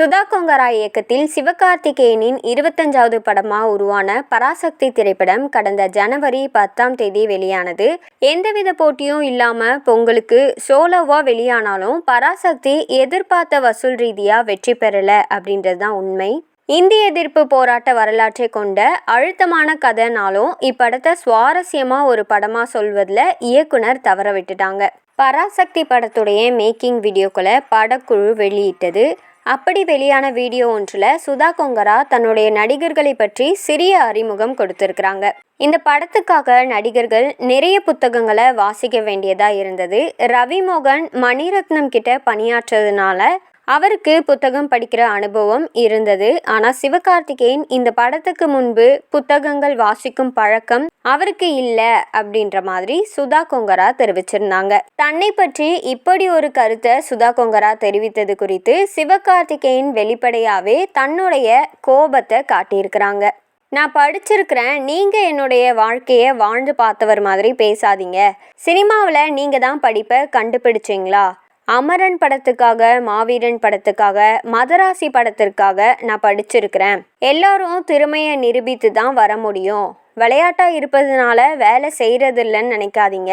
சுதா கொங்கரா இயக்கத்தில் சிவகார்த்திகேயனின் இருபத்தஞ்சாவது படமாக உருவான பராசக்தி திரைப்படம் கடந்த ஜனவரி பத்தாம் தேதி வெளியானது. எந்தவித போட்டியும் இல்லாமல் பொங்கலுக்கு சோலோவா வெளியானாலும் பராசக்தி எதிர்பார்த்த வசூல் ரீதியாக வெற்றி பெறலை அப்படின்றது தான் உண்மை. இந்திய எதிர்ப்பு போராட்ட வரலாற்றை கொண்ட அழுத்தமான கதைனாலும் இப்படத்தை சுவாரஸ்யமாக ஒரு படமாக சொல்வதில் இயக்குனர் தவற விட்டுட்டாங்க. பராசக்தி படத்துடைய மேக்கிங் வீடியோக்களை படக்குழு வெளியிட்டது. அப்படி வெளியான வீடியோ ஒன்றில் சுதா கொங்கரா தன்னுடைய நடிகர்களை பற்றி சிறிய அறிமுகம் கொடுத்திருக்கிறாங்க. இந்த படத்துக்காக நடிகர்கள் நிறைய புத்தகங்களை வாசிக்க வேண்டியதாக இருந்தது. ரவி மோகன் மணிரத்னம் கிட்ட பணியாற்றதுனால அவருக்கு புத்தகம் படிக்கிற அனுபவம் இருந்தது. ஆனால் சிவகார்த்திகேயன் இந்த படத்துக்கு முன்பு புத்தகங்கள் வாசிக்கும் பழக்கம் அவருக்கு இல்லை அப்படின்ற மாதிரி சுதா கொங்கரா தெரிவிச்சிருந்தாங்க. தன்னை பற்றி இப்படி ஒரு கருத்தை சுதா கொங்கரா தெரிவித்தது குறித்து சிவகார்த்திகேயன் வெளிப்படையாகவே தன்னுடைய கோபத்தை காட்டியிருக்கிறாங்க. நான் படிச்சிருக்கிறேன். நீங்கள் என்னுடைய வாழ்க்கையை வாழ்ந்து பார்த்தவர் மாதிரி பேசாதீங்க. சினிமாவில் நீங்கள் தான் படிப்பை கண்டுபிடிச்சிங்களா? அமரன் படத்துக்காக மாவீரன் படத்துக்காக மதராசி படத்திற்காக நான் படிச்சிருக்கிறேன். எல்லாரும் திறமையை நிரூபித்து தான் வர முடியும். விளையாட்டாக இருப்பதுனால வேலை செய்யறதில்லன்னு நினைக்காதீங்க.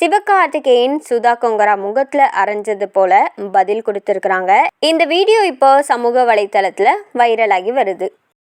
சிவகார்த்திகேயன் சுதா கொங்கரா முகத்தில் அரைஞ்சது போல பதில் கொடுத்துருக்குறாங்க. இந்த வீடியோ இப்போ சமூக வலைத்தளத்தில் வைரலாகி வருது.